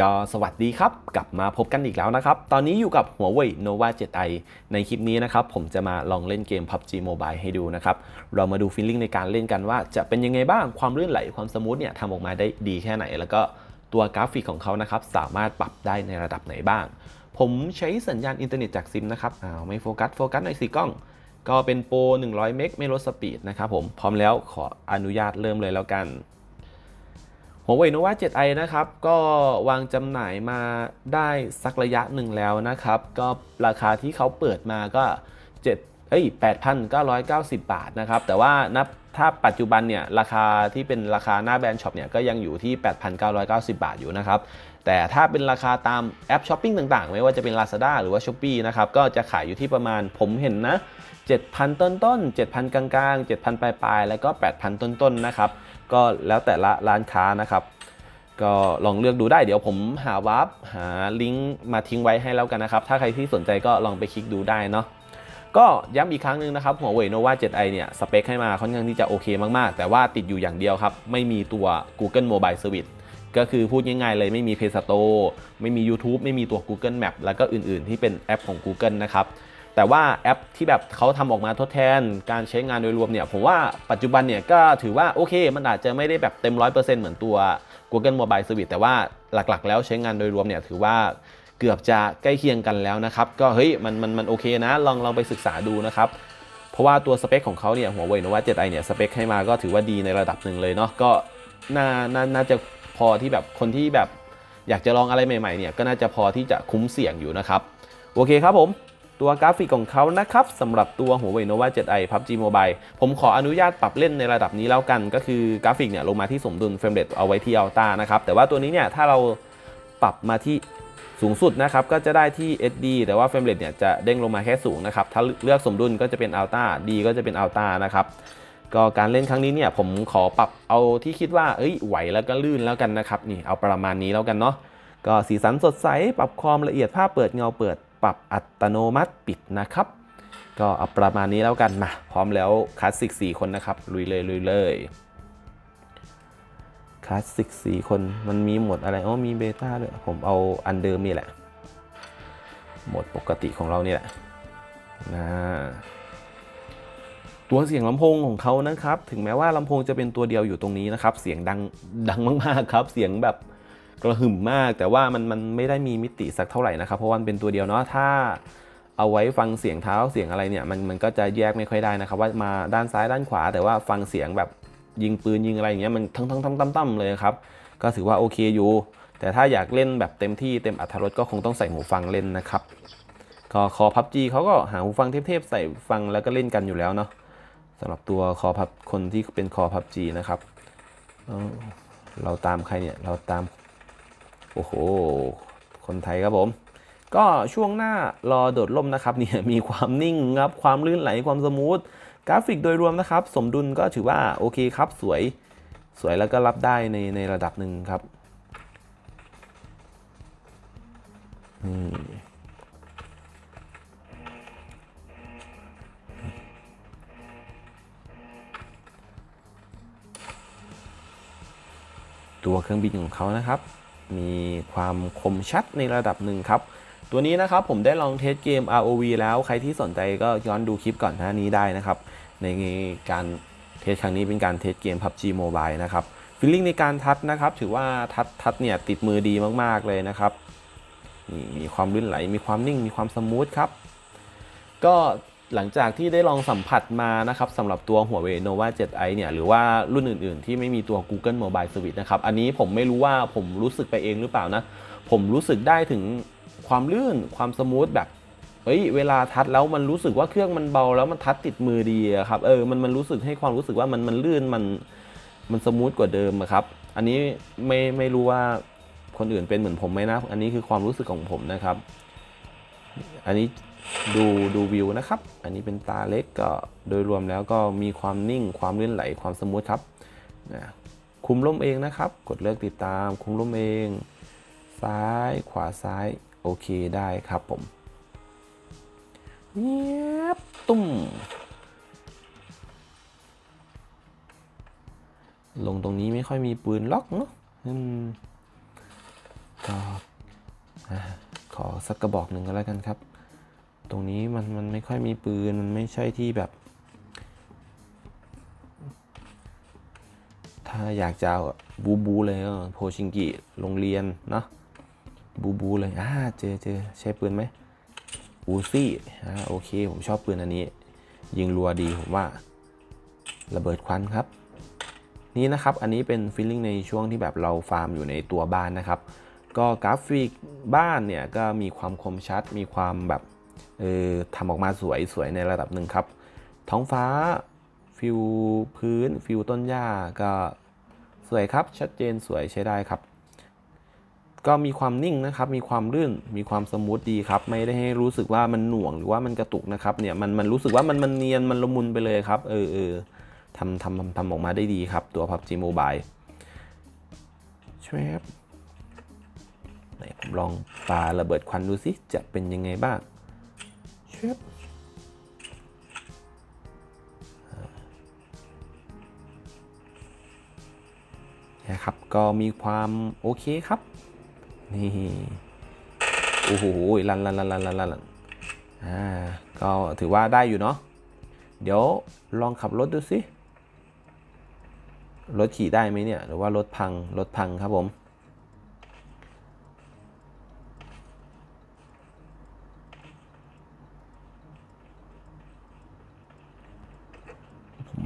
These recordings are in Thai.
ก็สวัสดีครับ กลับมาพบกันอีกแล้วนะครับ ตอนนี้อยู่กับหัวเว่ย Nova 7i ในคลิปนี้นะครับ ผมจะมาลองเล่นเกม PUBG Mobile ให้ดูนะครับ เรามาดูฟีลลิ่งในการเล่นกันว่าจะเป็นยังไงบ้างความลื่นไหลความสมูทเนี่ยทำออกมาได้ดีแค่ไหน แล้วก็ตัวกราฟิกของเขานะครับ สามารถปรับได้ในระดับไหนบ้าง ผมใช้สัญญาณอินเทอร์เน็ตจากซิมนะครับอ้าวไม่โฟกัสโฟกัสหน่อยสิกล้อง ก็เป็นโปร100 เมกไม่ลดสปีดนะครับผมพร้อมแล้วขออนุญาตเริ่มเลยแล้วกัน หัวเว่ยโนวา 7i นะครับ ก็วางจำหน่ายมาได้สักระยะหนึ่งแล้วนะครับ ก็ราคาที่เขาเปิดมาก็7เอ้ย8,990 บาทนะครับ แต่ว่านับถ้าปัจจุบันเนี่ยราคาที่เป็นราคาหน้าแบรนด์ช็อปเนี่ยก็ยังอยู่ที่ 8,990 บาทอยู่นะครับ แต่ถ้าเป็นราคาตามแอปช้อปปิ้งต่างๆ ไม่ว่าจะเป็น Lazada หรือว่า s h อ p e e นะครับ ก็จะขายอยู่ที่ประมาณผมเห็นนะ 7,000 ต้นต้น7,000 กลางๆ7,000 ปลายๆแล้วก็ 8,000 ต้นต้นนะครับ ก็แล้วแต่ละร้านค้านะครับ ก็ลองเลือกดูได้เดี๋ยวผมหาวาร์ปหาลิงก์มาทิ้งไว้ให้แล้วกันนะครับ ถ้าใครที่สนใจก็ลองไปคลิกดูได้เนาะก็ย้ำอีกครั้งหนึ่งนะครับหัวเว่ย Nova 7i เนี่ย สเปคให้มาค่อนข้างที่จะโอเคมาก ๆ แต่ว่าติดอยู่อย่างเดียวครับ ไม่มีตัว Google Mobile Service ก็คือพูดง่ายๆเลยไม่มี Play Store ไม่มี YouTube ไม่มีตัว Google Map แล้วก็อื่นๆ ที่เป็นแอปของ Google นะครับ แต่ว่าแอปที่แบบเขาทำออกมาทดแทนการใช้งานโดยรวมเนี่ยผมว่าปัจจุบันเนี่ยก็ถือว่าโอเค มันอาจจะไม่ได้แบบเต็ม 100%เหมือนตัว Google Mobile Service แต่ว่าหลักๆ แล้วใช้งานโดยรวมเนี่ยถือว่าเกือบจะใกล้เคียงกันแล้วนะครับ ก็เฮ้ยมันมันมันโอเคนะ ลองลองไปศึกษาดูนะครับ เพราะว่าตัวสเปคของเขาเนี่ยหัวเว่ย Nova 7i เนี่ยสเปคให้มาก็ถือว่าดีในระดับหนึ่งเลยเนาะก็น่าน่าน่าจะพอที่แบบคนที่แบบอยากจะลองอะไรใหม่ๆเนี่ยก็น่าจะพอที่จะคุ้มเสี่ยงอยู่นะครับโอเคครับผม ตัวกราฟิกของเขานะครับสำหรับตัวหัวเว่ย Nova 7i PUBG Mobile ผมขออนุญาตปรับเล่นในระดับนี้แล้วกัน ก็คือกราฟิกเนี่ยลงมาที่สมดุลเฟรมเรทเอาไว้ที่อัลต้านะครับแต่ว่าตัวนี้เนี่ยถ้าเราปรับมาที่สูงสุดนะครับก็จะได้ที่ SD แต่ว่าเฟรมเรทเนี่ยจะเด้งลงมาแค่สูงนะครับถ้าเลือกสมดุลก็จะเป็นอัลต้าดีก็จะเป็นอัลต้านะครับก็การเล่นครั้งนี้เนี่ยผมขอปรับเอาที่คิดว่าเอ้ยไหวแล้วก็ลื่นแล้วกันนะครับนี่เอาประมาณนี้แล้วกันเนาะก็สีสันสดใสปรับความละเอียดภาพเปิดเงาเปิด ปรับอัตโนมัติปิดนะครับ ก็เอาประมาณนี้แล้วกันมา พร้อมแล้วคลาสสิก4คนนะครับ ลุยเลยลุยเลยคลาสสิก4คนมันมีหมดอะไรอ๋อมีเบต้าด้วยผมเอาอันเดิมนี่แหละโหมดปกติของเรานี่แหละนะตัวเสียงลำโพงของเขานะครับ ถึงแม้ว่าลำโพงจะเป็นตัวเดียวอยู่ตรงนี้นะครับ เสียงดังดังมากๆครับ เสียงแบบ กระหึ่มมาก แต่ว่ามันมันไม่ได้มีมิติสักเท่าไหร่นะครับ เพราะว่ามันเป็นตัวเดียวเนาะถ้าเอาไว้ฟังเสียงเท้าเสียงอะไรเนี่ยมันมันก็จะแยกไม่ค่อยได้นะครับ ว่ามาด้านซ้ายด้านขวา แต่ว่าฟังเสียงแบบยิงปืนยิงอะไรอย่างเงี้ยมันทั้งทั้งทั้งตั้มตั้มเลยครับก็ถือว่าโอเคอยู่ แต่ถ้าอยากเล่นแบบเต็มที่เต็มอัตรรสก็คงต้องใส่หูฟังเล่นนะครับก็คอพับจีเขาก็หาหูฟังเทพๆใส่ฟังแล้วก็เล่นกันอยู่แล้วเนาะสำหรับตัวคอพับคนที่เป็นคอพับจีนะครับเราตามใครเนี่ยเราตาม โอ้โห คนไทยครับผม ก็ช่วงหน้ารอโดดล่มนะครับเนี่ยมีความนิ่งครับความลื่นไหลความสมูทกราฟิกโดยรวมนะครับ สมดุลก็ถือว่าโอเคครับสวยสวยแล้วก็รับได้ในในระดับหนึ่งครับนี่ตัวเครื่องบินของเขานะครับ มีความคมชัดในระดับหนึ่งครับ ตัวนี้นะครับผมได้ลองเทสเกม ROV แล้วใครที่สนใจก็ย้อนดูคลิปก่อนหน้านี้ได้นะครับ ในการเทสครั้งนี้เป็นการเทสเกม PUBG Mobile นะครับฟีลลิ่งในการทัดนะครับ ถือว่าทัดทัดเนี่ยติดมือดีมาก ๆ เลยนะครับมีความลื่นไหล มีความนิ่ง มีความสมูทครับ ก็ หลังจากที่ได้ลองสัมผัสมานะครับสำหรับตัวหัวเว่ Nova 7i เนี่ยหรือว่ารุ่นอื่นๆ ที่ไม่มีตัว Google Mobile Service นะครับ อันนี้ผมไม่รู้ว่าผมรู้สึกไปเองหรือเปล่านะ ผมรู้สึกได้ถึงความลื่นความสมูทแบบเฮ้ยเวลาทัดแล้วมันรู้สึกว่าเครื่องมันเบาแล้วมันทัดติดมือดีครับเออมันมันรู้สึกให้ความรู้สึกว่ามันมันลื่นมันมันสมูทกว่าเดิมอะครับ อันนี้ไม่ไม่รู้ว่าคนอื่นเป็นเหมือนผมไหมนะ อันนี้คือความรู้สึกของผมนะครับ อันนี้ ดูดูวิวนะครับ อันนี้เป็นตาเล็กก็โดยรวมแล้วก็มีความนิ่งความลื่นไหลความสมูทครับนะคุมร่มเองนะครับ กดเลือกติดตาม คุมร่มเอง ซ้ายขวาซ้ายโอเคได้ครับผมเงียบตุ้ม ลงตรงนี้ไม่ค่อยมีปืนล็อกเนาะอืมก็ขอสักกระบอกหนึ่งก็แล้วกันครับ ตรงนี้มันมันไม่ค่อยมีปืน มันไม่ใช่ที่แบบ ถ้าอยากจะเอาบูบูเลยก็โพชิงกิโรงเรียนเนาะบูบูเลยอ่าเจอเจอใช้ปืนไหมอูซี่อ่าโอเค ผมชอบปืนอันนี้ ยิงรัวดีผมว่า ระเบิดควันครับ นี่นะครับ อันนี้เป็นฟีลลิ่งในช่วงที่แบบเราฟาร์มอยู่ในตัวบ้านนะครับ ก็กราฟิกบ้านเนี่ยก็มีความคมชัด มีความแบบ ออทำออกมาสวยสวยในระดับหนึ่งครับ ท้องฟ้าฟิวพื้นฟิวต้นหญ้าก็สวยครับชัดเจนสวยใช้ได้ครับ ก็มีความนิ่งนะครับ มีความลื่นมีความสมูทดีครับ ไม่ได้ให้รู้สึกว่ามันหน่วงหรือว่ามันกระตุกนะครับเนี่ยมันมันรู้สึกว่ามันมันเนียนมันละมุนไปเลยครับ เออเออทำทำทำทำออกมาได้ดีครับ ตัว PUBG Mobile ใช่ไหมครับไหนผมลองปาระเบิดควันดูสิจะเป็นยังไงบ้าง เชฟนะครับ ก็มีความโอเคครับ นี่ โอ้โหลันลันลันลันลันลันอ่า ก็ถือว่าได้อยู่เนาะ เดี๋ยวลองขับรถดูสิ รถขี่ได้ไหมเนี่ย หรือว่ารถพัง รถพังครับผม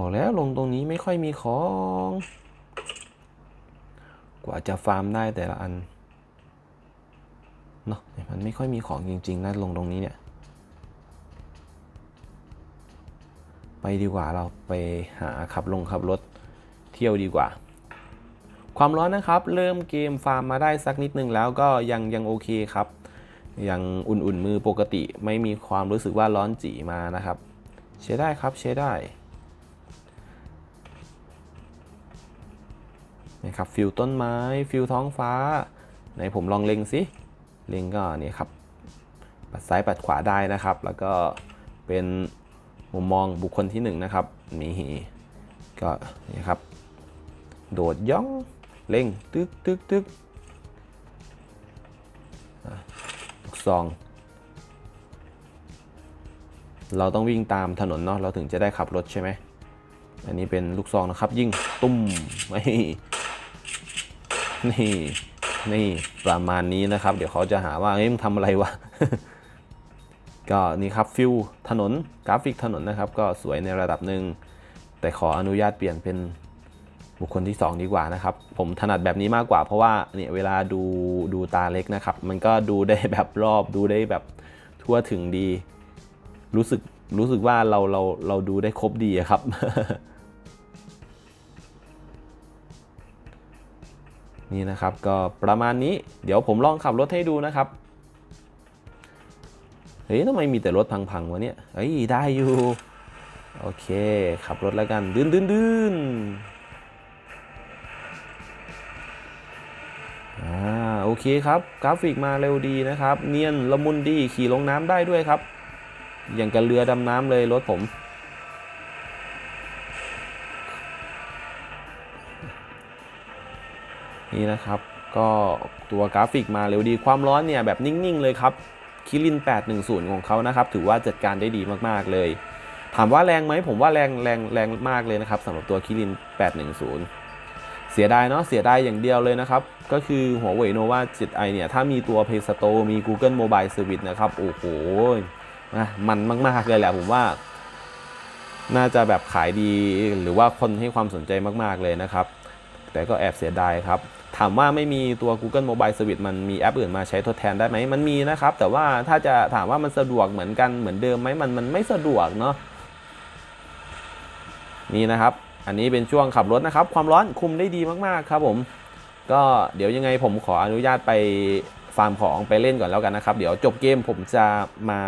บอกแล้วลงตรงนี้ไม่ค่อยมีของ กว่าจะฟาร์มได้แต่ละอัน เนาะมันไม่ค่อยมีของจริงๆนะลงตรงนี้เนี่ย ไปดีกว่าเราไปหาขับลงขับรถเที่ยวดีกว่า ความร้อนนะครับ เริ่มเกมฟาร์มมาได้สักนิดนึงแล้วก็ยังยังโอเคครับ ยังอุ่นๆมือปกติไม่มีความรู้สึกว่าร้อนจีมานะครับใช้ได้ครับใช้ได้ นะครับฟิลต้นไม้ฟิลท้องฟ้าไหนผมลองเล็งสิเล็งก็นี่ครับปัดซ้ายปัดขวาได้นะครับ แล้วก็เป็นมุมมองบุคคลที่หนึ่งนะครับนี่ก็นี่ครับ โดดย่องเล็งตึกตึกตึกลูกซอง เราต้องวิ่งตามถนนเนาะเราถึงจะได้ขับรถใช่ไหมอันนี้เป็นลูกซองนะครับ ยิ่งตุ้มไม่ นี่นี่ประมาณนี้นะครับ เดี๋ยวเขาจะหาว่าเฮ้ยมึงทำอะไรวะก็นี่ครับฟิลถนนกราฟิกถนนนะครับ ก็สวยในระดับหนึ่งแต่ขออนุญาตเปลี่ยนเป็นบุคคลที่ 2 ดีกว่านะครับ ผมถนัดแบบนี้มากกว่า เพราะว่าเนี่ยเวลาดูดูตาเล็กนะครับ มันก็ดูได้แบบรอบดูได้แบบทั่วถึงดี รู้สึกรู้สึกว่าเราเราเราดูได้ครบดีครับ นี่นะครับก็ประมาณนี้เดี๋ยวผมลองขับรถให้ดูนะครับเฮ้ยทำไมมีแต่รถพังๆวะเนี่ยเฮ้ยได้อยู่โอเคขับรถแล้วกันดืนดืนดืนอ่าโอเคครับกราฟิกมาเร็วดีนะครับ เนียนละมุนดีขี่ลงน้ำได้ด้วยครับ อย่างกับเรือดำน้ำเลยรถผม นี่นะครับ ก็ตัวกราฟิกมาเร็วดีความร้อนเนี่ยแบบนิ่งๆเลยครับคิริน 810 ของเขานะครับ ถือว่าจัดการได้ดีมากๆเลย ถามว่าแรงไหมผมว่าแรงแรงแรงมากเลยนะครับสำหรับตัวคิริน 810 เสียดายเนาะเสียดายอย่างเดียวเลยนะครับ ก็คือหัวเว่ยโนวา 7i เนี่ย ถ้ามีตัว Play Store มี Google Mobile Service นะครับ โอ้โหนะมันมาก ๆ เลยแหละผมว่า น่าจะแบบขายดีหรือว่าคนให้ความสนใจมาก ๆ เลยนะครับ แต่ก็แอบเสียดายครับ ถามว่าไม่มีตัว Google Mobile Service มันมีแอปอื่นมาใช้ทดแทนได้ไหมมันมีนะครับ แต่ว่าถ้าจะถามว่ามันสะดวกเหมือนกันเหมือนเดิมไหมมันมันไม่สะดวกเนาะนี่นะครับ อันนี้เป็นช่วงขับรถนะครับ ความร้อนคุมได้ดีมากๆครับผม ก็เดี๋ยวยังไงผมขออนุญาตไปฟาร์มของไปเล่นก่อนแล้วกันนะครับ เดี๋ยวจบเกมผมจะมา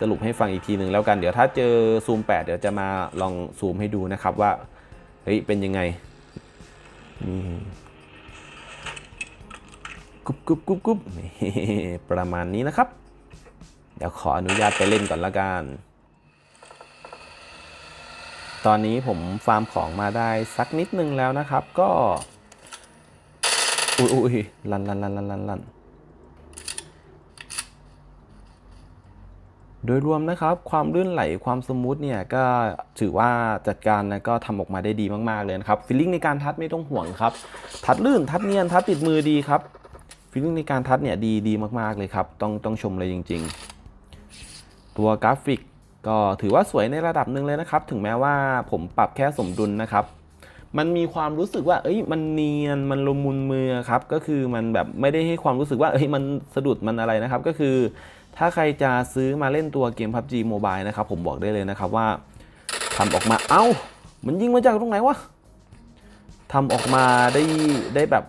สรุปให้ฟังอีกทีหนึ่งแล้วกัน เดี๋ยวถ้าเจอซูม 8 เดี๋ยวจะมาลองซูมให้ดูนะครับว่า เฮ้ย เป็นยังไงนี่ กุบกุบกุบกุบประมาณนี้นะครับ เดี๋ยวขออนุญาตไปเล่นก่อนละกัน ตอนนี้ผมฟาร์มของมาได้สักนิดนึงแล้วนะครับ ก็ อุ้ยอุ้ยลันลันลันลันลันลันโดยรวมนะครับความลื่นไหลความสมูทเนี่ยก็ถือว่าจัดการแล้วก็ทำออกมาได้ดีมากๆเลยนะครับฟีลลิ่งในการทัดไม่ต้องห่วงครับ ทัดลื่นทัดเนียนทัดติดมือดีครับ ฟีลลิ่งในการทัดเนี่ยดีดีมาก ๆ เลยครับ ต้องต้องชมเลยจริง ๆ ตัวกราฟิกก็ถือว่าสวยในระดับหนึ่งเลยนะครับ ถึงแม้ว่าผมปรับแค่สมดุลนะครับ มันมีความรู้สึกว่า เอ้ย มันเนียน มันลมุนมือครับ ก็คือมันแบบไม่ได้ให้ความรู้สึกว่า เอ้ย มันสะดุด มันอะไรนะครับ ก็คือ ถ้าใครจะซื้อมาเล่นตัวเกม PUBG Mobile นะครับ ผมบอกได้เลยนะครับว่าทำออกมา เอ้า มันยิงมาจากตรงไหนวะทำออกมาได้ได้แบบ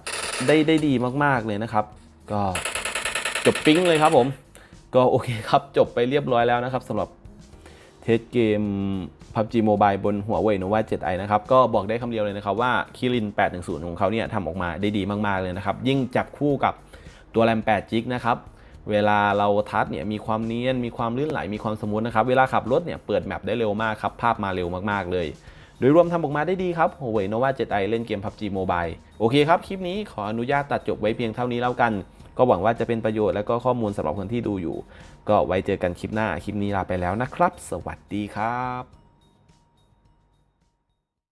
ได้ได้ดีมากๆเลยนะครับ ก็จบปิ๊งเลยครับผม ก็โอเคครับจบไปเรียบร้อยแล้วนะครับสำหรับเทสเกม PUBG Mobile บนหัวเว่ย Nova 7i นะครับก็บอกได้คำเดียวเลยนะครับว่าคิริน 810 ของเขาเนี่ยทำออกมาได้ดีมากๆเลยนะครับ ยิ่งจับคู่กับตัวแรม8 g b นะครับเวลาเราทัชเนี่ยมีความเนียน มีความลื่นไหล มีความสมูทนะครับ เวลาขับรถเนี่ยเปิดแมปได้เร็วมากครับ ภาพมาเร็วมากๆเลย โดยรวมทำออกมาได้ดีครับ Huawei Nova 7i เล่นเกม PUBG Mobile โอเคครับ คลิปนี้ขออนุญาตตัดจบไว้เพียงเท่านี้แล้วกัน ก็หวังว่าจะเป็นประโยชน์และก็ข้อมูลสำหรับคนที่ดูอยู่ ก็ไว้เจอกันคลิปหน้า คลิปนี้ลาไปแล้วนะครับ สวัสดีครับ